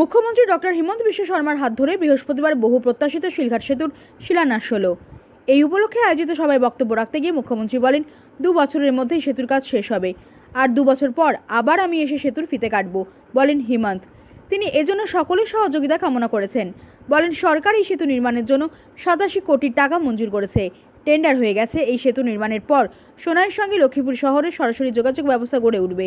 মুখ্যমন্ত্রী ডক্টর হিমন্ত বিশ্ব শর্মার হাত ধরে বৃহস্পতিবার বহু প্রত্যাশিত শিলঘাট সেতুর শিলান্যাস হলো। এই উপলক্ষে আয়োজিত সভায় বক্তব্য রাখতে গিয়ে মুখ্যমন্ত্রী বলেন, দু বছরের মধ্যেই সেতুর কাজ শেষ হবে। আর দু বছর পর আবার আমি এসে সেতুর ফিতে কাটবো, বলেন হিমন্ত। তিনি এজন্য সকলের সহযোগিতা কামনা করেছেন। বলেন, সরকার এই সেতু নির্মাণের জন্য সাতাশি কোটি টাকা মঞ্জুর করেছে। টেন্ডার হয়ে গেছে, এই সেতু নির্মাণের পর সোনাইয়ের সঙ্গে লক্ষ্মীপুর শহরে সরাসরি যোগাযোগ ব্যবস্থা গড়ে উঠবে।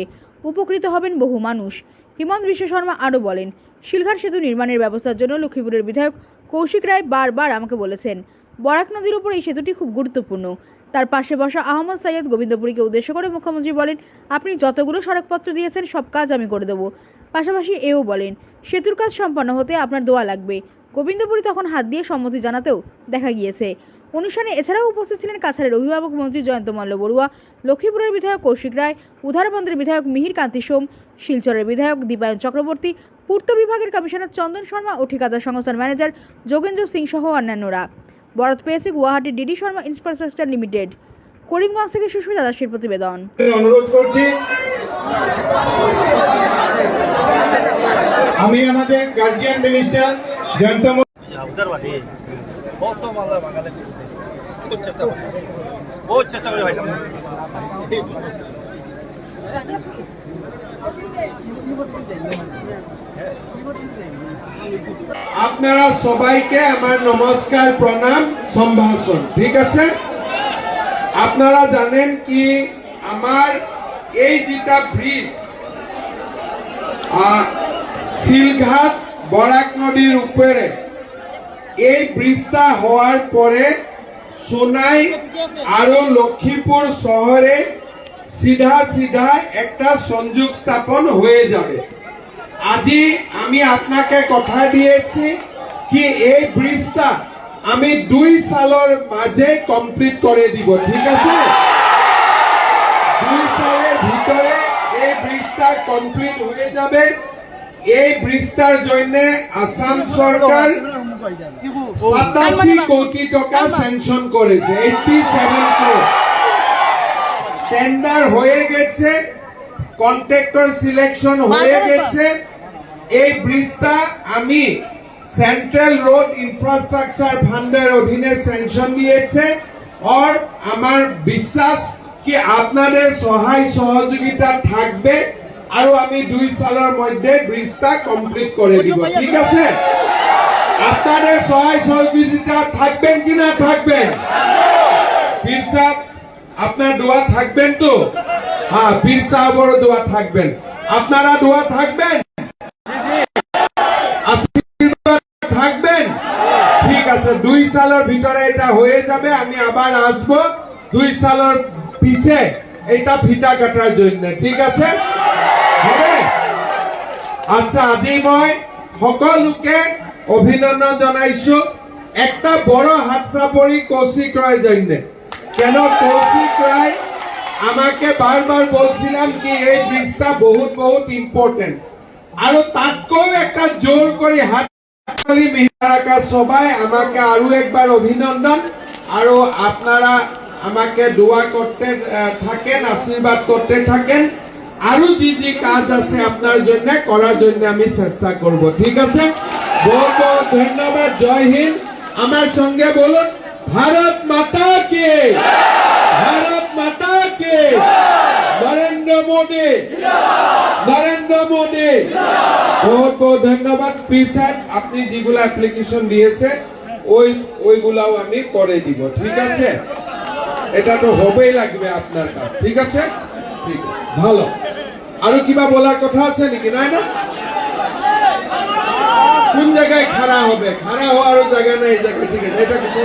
উপকৃত হবেন বহু মানুষ। হিমন্ত বিশ্ব শর্মা আরও বলেন, শিলঘাট সেতু নির্মাণের ব্যবস্থার জন্য লক্ষ্মীপুরের বিধায়ক কৌশিক রায় বারবার আমাকে বলেছেন, বরাক নদীর উপর এই সেতুটি খুব গুরুত্বপূর্ণ। তার পাশে বসা আহমদ সৈয়দ গোবিন্দপুরীকে উদ্দেশ্য করে মুখ্যমন্ত্রী বলেন, আপনি যতগুলো সড়কপত্র দিয়েছেন, সব কাজ আমি করে দেবো। পাশাপাশি এও বলেন, সেতুর কাজ সম্পন্ন হতে আপনার দোয়া লাগবে। গোবিন্দপুরী তখন হাত দিয়ে সম্মতি জানাতেও দেখা গিয়েছে। অনুষ্ঠানে এছাড়াও উপস্থিত ছিলেন কাছাড়ের অভিভাবক মন্ত্রী জয়ন্ত মল্ল বড়ুয়া লক্ষ্মীপুরের বিধায়ক কৌশিক রায় উধারবন্দের বিধায়ক মিহির কান্তি সোম শিলচরের বিধায়ক দীপায়ন চক্রবর্তী পূর্ত বিভাগের কমিশনার চন্দন শর্মা ও ঠিকাদার সংস্থার ম্যানেজার যোগেন্দ্র সিং সহ অন্যান্যরা বরাত পেয়েছে Guwahati DD Sharma infrastructure limited Karimganj থেকে সুস্মিতা দাসের প্রতিবেদন অনুরোধ করছি আমি আমাদের গার্জিয়ান মিনিস্টার জয়ন্ত ম- उधर वाली बहुत सौ माला मंगा ले बहुत चर्चा बहुत चर्चा भाई আপনারা সবাইকে আমার নমস্কার প্রণাম সম্ভাষণ ঠিক আছে আপনারা জানেন কি আমার এই যেটা ব্রিজ আহ, শিলঘাট বরাক নদীর উপরে এই ব্রিজটা হওয়ার পরে সোনাই আরও লক্ষ্মীপুর শহরে সিধা সিধা একটা সংযোগ স্থাপন হয়ে যাবে। আজি আমি আপনাকে কথা দিয়েছি কি এই ব্রিজটা আমি দুই সালের মাঝে কমপ্লিট করে দিব, ঠিক আছে? দুই সালের ভিতরে এই ব্রিজটা কমপ্লিট হয়ে যাবে। এই ব্রিজটার জন্য আসাম সরকার সাতাশি কোটি টাকা স্যাংশন করেছে এইটি সেভেন টেন্ডার হয়ে গেছে কন্ট্রাক্টর সিলেকশন হয়ে গেছে। এই ব্রিজটা আমি সেন্ট্রাল রোড ইনফ্রাস্ট্রাকচার ফান্ডের অধীনে স্যাংশন দিয়েছে। আর আমার বিশ্বাস কি আপনাদের সহায় সহযোগিতা থাকবে আৰু আমি দুই সালের মধ্যে ব্রিজটা কমপ্লিট করে দিব। ঠিক আছে? আপনাদের সহায় সহযোগিতা থাকবেন কি না থাকবেন? পীর সাহেব, আপনার দোয়া থাকবেন তো? হ্যাঁ পীর সাহেবেরও দোয়া থাকবেন। আপনারা দোয়া থাকবেন? থাকবেন? ঠিক আছে, দুই সালের ভিতরে এটা হয়ে যাবে, আমি আবার আসব। দুই সালের পিছে এটা ফিটা কাটার জন্য, ঠিক আছে? আচ্ছা আজি মই সকলোকে অভিনন্দন জনাইছো। একটা বড় হাত চাপৰি কৌশিক রায় জন্য। কেন কৌশিক রায় আমাকে বারবার বলছিলাম কি এই ব্রিজটা বহুত বহুত ইম্পর্টেন্ট আৰু তাতকৈ একটা জোর করে হাত মেহরাকা সবাই আমাকে আরও একবার অভিনন্দন। আৰু আপনারা আমাকে দোয়া করতে থাকেন, আশীর্বাদ করতে থাকেন। আরও যে যে কাজ আছে আপনার জন্য, করার জন্য আমি চেষ্টা করব, ঠিক আছে? বহুত বহুত ধন্যবাদ, জয় হিন্দ। আমার সঙ্গে বলুন, ভারত মাতা কে? ভারত মাতা কে? নরেন্দ্র মোদী। নরেন্দ্র মোদী। বহুত বহুত ধন্যবাদ, পীর আপনি যেগুলো অ্যাপ্লিকেশন দিয়েছে ওই ওইগুলাও আমি করে দিব, ঠিক আছে? এটা তো হবেই লাগবে আপনার কাছে, ঠিক আছে? ঠিক ভালো। আৰু কিবা বলার কথা আছে নেকি? নাই না? জায়গায় খাড়া হবে খাড়া হওয়ারও জায়গা নাই এই জায়গায় ঠিক আছে এটা কিছু